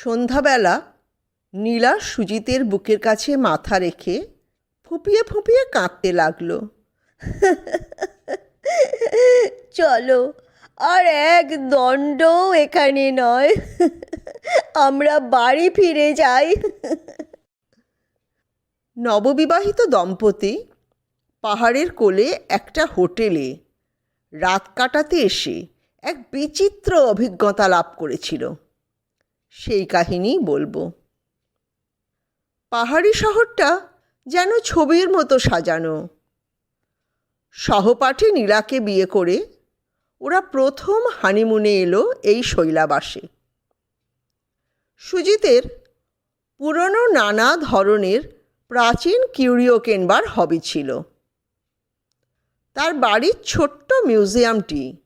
সন্ধ্যাবেলা নীলা সুজিতের বুকের কাছে মাথা রেখে ফুপিয়ে ফুপিয়ে কাঁদতে লাগল। চলো আর এক দণ্ডও এখানে নয় আমরা বাড়ি ফিরে যাই। নববিবাহিত দম্পতি পাহাড়ের কোলে একটা হোটেলে রাত কাটাতে এসে এক বিচিত্র অভিজ্ঞতা লাভ করেছিল। সেই কাহিনী বলব। পাহাড়ি শহরটা যেন ছবির মতো সাজানো। সহপাঠী নীলাকে বিয়ে করে ওরা প্রথম হানিমুনে এলো এই শৈলাবাসে। সুজিতের পুরনো নানা ধরনের প্রাচীন কিউরিও কেনবার হবি ছিল। তার বাড়ির ছোট্ট মিউজিয়ামটি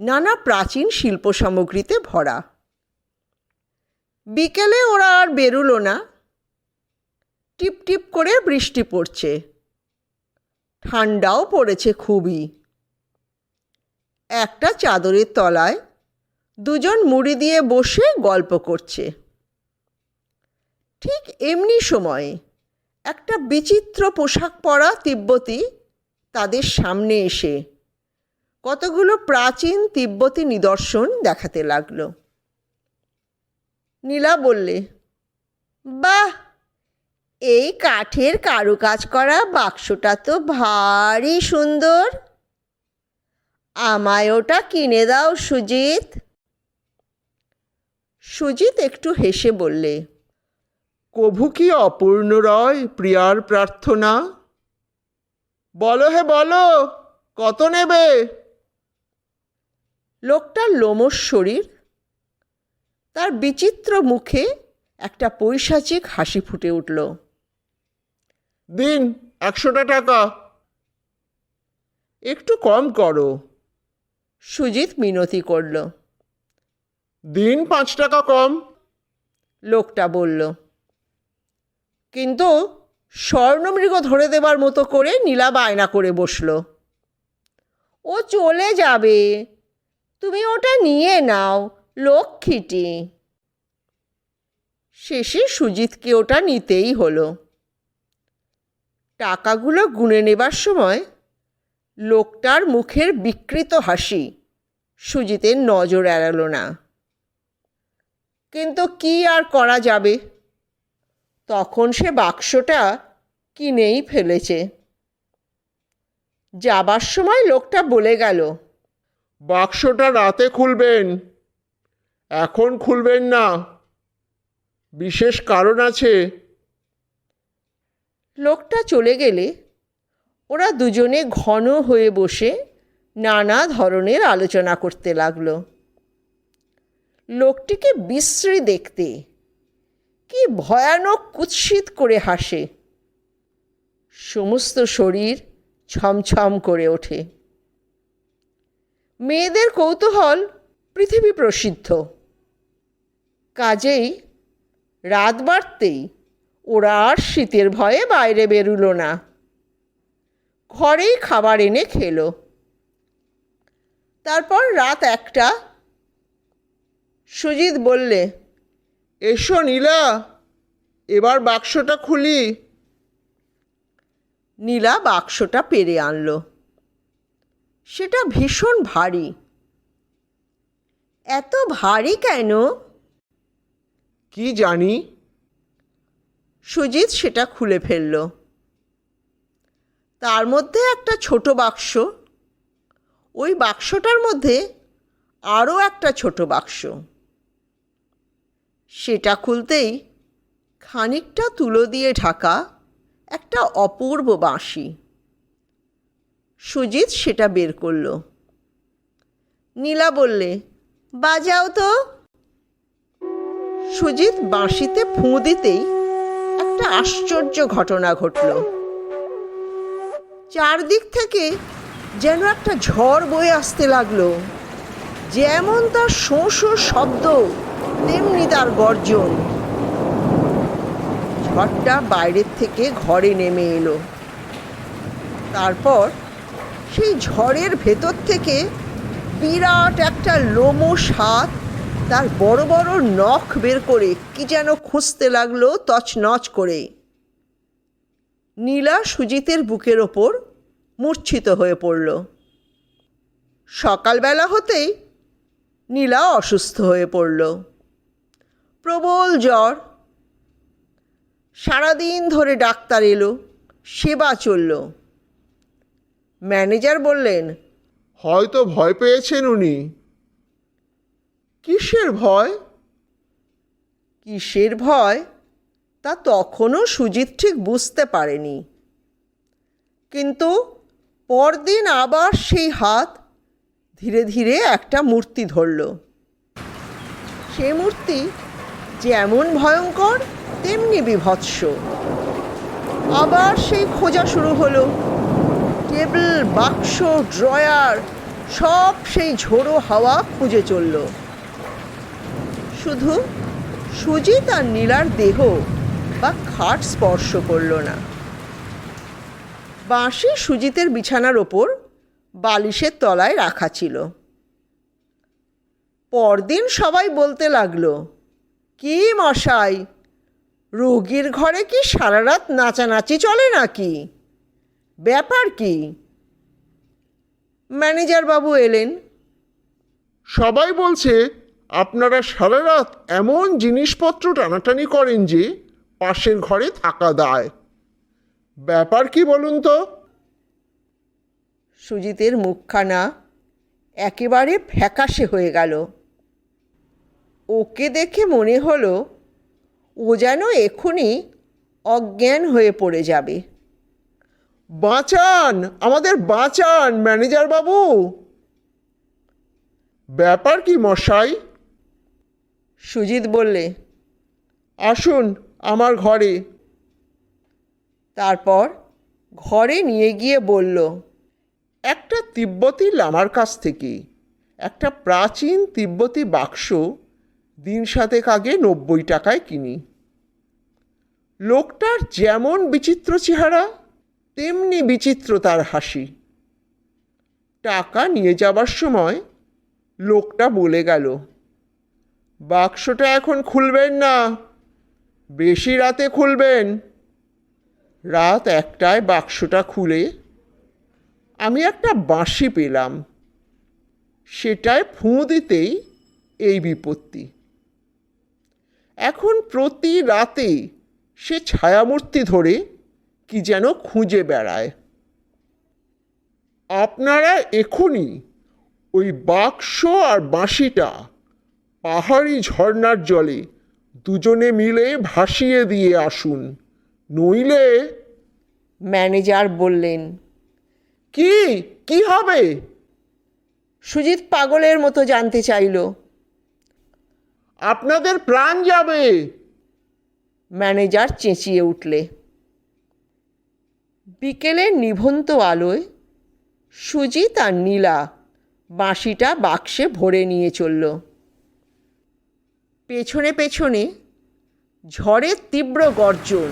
নানা প্রাচীন শিল্প সামগ্রীতে ভরা। বিকেলে ওরা আর বেরুলো না। টিপ টিপ করে বৃষ্টি পড়ছে। ঠান্ডাও পড়েছে খুবই। একটা চাদরের তলায় দুজন মুড়ি দিয়ে বসে গল্প করছে। ঠিক এমনি সময়ে একটা বিচিত্র পোশাক পরা তিব্বতী তাদের সামনে এসে কতগুলো প্রাচীন তিব্বতী নিদর্শন দেখাতে লাগল। নীলা বললে বাহ এই কাঠের কারুকাজ করা বাক্সটা তো ভারী সুন্দর। আমায় ওটা কিনে দাও সুজিত। সুজিত একটু হেসে বললে কভু কি অপূর্ণ রয় প্রিয়ার প্রার্থনা? বলো হে বলো কত নেবে? লোকটার লোমস শরীর তার বিচিত্র মুখে একটা পৈশাচিক হাসি ফুটে উঠল। দিন একশোটা টাকা। একটু কম করো। সুজিত মিনতি করল। দিন পাঁচ টাকা কম। লোকটা বলল কিন্তু স্বর্ণমৃগ ধরে দেবার মতো করে নীলা বায়না করে বসল। ও চলে যাবে। তুমি ওটা নিয়ে নাও। লক্ষ্মীটি। শেষে সুজিতকে ওটা নিতেই হলো। টাকাগুলো গুনে নেবার সময় লোকটার মুখের বিকৃত হাসি সুজিতের নজর এড়ালো না। কিন্তু কি আর করা যাবে? তখন সে বাক্সটা কিনেই ফেলেছে। যাবার সময় লোকটা বলে গেল, বাক্সটা রাতে খুলবেন। এখন খুলবেন না। বিশেষ কারণ আছে। লোকটা চলে গেলে ওরা দুজনে ঘন হয়ে বসে নানা ধরনের আলোচনা করতে লাগল। লোকটিকে বিশ্রী দেখতে কি ভয়ানক কুৎসিত করে হাসে। সমস্ত শরীর ছমছম করে ওঠে। মেয়েদের কৌতূহল পৃথিবী প্রসিদ্ধ। কাজেই রাত বাড়তেই ওরা আর শীতের ভয়ে বাইরে বেরুলো না। ঘরেই খাবার এনে খেলো। তারপর রাত একটা সুজিত বললে, এসো নীলা, এবার বাক্সটা খুলি। নীলা বাক্সটা পেরে আনলো। সেটা ভীষণ ভারী। এত ভারী কেন? কি জানি? সুজিত সেটা খুলে ফেলল। তার মধ্যে একটা ছোট বাক্স। ওই বাক্সটার মধ্যে আরও একটা ছোট বাক্স। সেটা খুলতেই খানিকটা তুলো দিয়ে ঢাকা একটা অপূর্ব বাঁশি। সুজিত সেটা বের করল। নীলা বললে, বাজাও তো। সুজিত বাঁশিতে ফুঁ দিতেই একটা আশ্চর্য ঘটনা ঘটল। চারদিক থেকে যেন একটা ঝড় বয়ে আসতে লাগল। যেমন তার শোঁ শব্দ, তেমনি তার গর্জন। ঝড়টা বাইরের থেকে ঘরে নেমে এলো। তারপর সেই ঝড়ের ভেতর থেকে বিরাট একটা লোমশ হাত তার বড় বড় নখ বের করে কি যেন খুঁজতে লাগল তছনছ করে নীলা সুজিতের বুকের ওপর মূর্ছিত হয়ে পড়ল। সকালবেলা হতেই নীলা অসুস্থ হয়ে পড়ল। প্রবল জ্বর। সারাদিন ধরে ডাক্তার এলো, সেবা চলল। ম্যানেজার বললেন, হয়তো ভয় পেয়েছেন উনি। কিসের ভয়? কিসের ভয়? তা তখনও সুজিত ঠিক বুঝতে পারেনি। কিন্তু পরদিন আবার সেই হাত ধীরে ধীরে একটা মূর্তি ধরল। সে মূর্তি যেমন ভয়ঙ্কর, তেমনি বিভৎস। আবার সেই খোঁজা শুরু হলো। টেবিল, বাক্স, ড্রয়ার, সব সেই ঝোড়ো হাওয়া খুঁজে চলল। শুধু সুজিত আর নীলার দেহ বা খাট স্পর্শ করল না। বাঁশি সুজিতের বিছানার ওপর বালিশের তলায় রাখা ছিল। পরদিন সবাই বলতে লাগল, কি মশাই, রোগীর ঘরে কি সারা রাত নাচানাচি চলে নাকি? ব্যাপার কি? ম্যানেজার বাবু এলেন। সবাই বলছে আপনারা সারা রাত এমন জিনিসপত্র টানাটানি করেন যে পাশের ঘরে থাকা দায়। ব্যাপার কি বলুন তো? সুজিতের মুখখানা একেবারে ফ্যাকাশে হয়ে গেল। ওকে দেখে মনে হলো ও যেন এখনই অজ্ঞান হয়ে পড়ে যাবে। বাঁচান আমাদের বাঁচান ম্যানেজার বাবু ব্যাপার কি মশাই? সুজিত বললে, আসুন আমার ঘরে। তারপর ঘরে নিয়ে গিয়ে বলল, একটা তিব্বতী লামার কাছ থেকে একটা প্রাচীন তিব্বতী বাক্স দিন সাতেক আগে নব্বই টাকায় কিনি। লোকটার যেমন বিচিত্র চেহারা, তেমনি বিচিত্র তার হাসি। টাকা নিয়ে যাবার সময় লোকটা বলে গেল বাক্সটা এখন খুলবেন না। বেশি রাতে খুলবেন। রাত একটায় বাক্সটা খুলে আমি একটা বাঁশি পেলাম। সেটায় ফুঁ দিতেই এই বিপত্তি। এখন প্রতি রাতে সে ছায়ামূর্তি ধরে কি যেন খুঁজে বেড়ায়। আপনারা এখনই ওই বাক্স আর বাঁশিটা পাহাড়ি ঝর্ণার জলে দুজনে মিলে ভাসিয়ে দিয়ে আসুন। নইলে ম্যানেজার বললেন, কি? কি হবে? সুজিত পাগলের মতো জানতে চাইল। আপনাদের প্রাণ যাবে। ম্যানেজার চেঁচিয়ে উঠলে। বিকেলের নিভন্ত আলোয় সুজিত আর নীলা বাঁশিটা বাক্সে ভরে নিয়ে চলল। পেছনে পেছনে ঝড়ের তীব্র গর্জন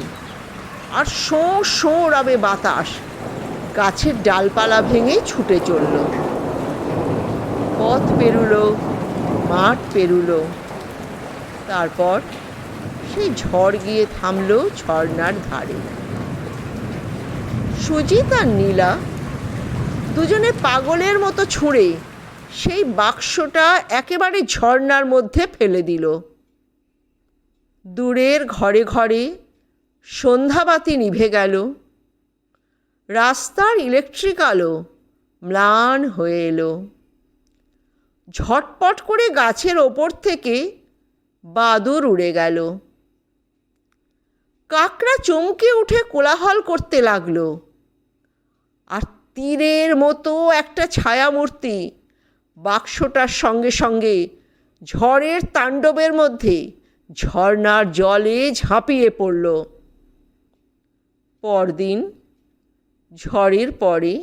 আর শোঁ শোঁ রবে বাতাস গাছের ডালপালা ভেঙে ছুটে চলল। পথ পেরুলো, মাঠ পেরুলো। তারপর সেই ঝড় গিয়ে থামল ঝর্নার ধারে। সুজিত আর নীলা দুজনে পাগলের মতো ছুঁড়ে সেই বাক্সটা একেবারে ঝর্ণার মধ্যে ফেলে দিল। দূরের ঘরে ঘরে সন্ধ্যাবাতি নিভে গেল। রাস্তার ইলেকট্রিক আলো ম্লান হয়ে এলো। ঝটপট করে গাছের ওপর থেকে বাদুর উড়ে গেল। কাকড়া চমকে উঠে কোলাহল করতে লাগল। আর তীরের মতো একটা ছায়ামূর্তি বাক্সটার সঙ্গে সঙ্গে ঝড়ের তাণ্ডবের মধ্যে ঝর্নার জলে ঝাঁপিয়ে পড়ল। পরদিন, ঝড়ের পরে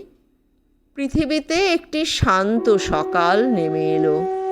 পৃথিবীতে একটি শান্ত সকাল নেমে এলো।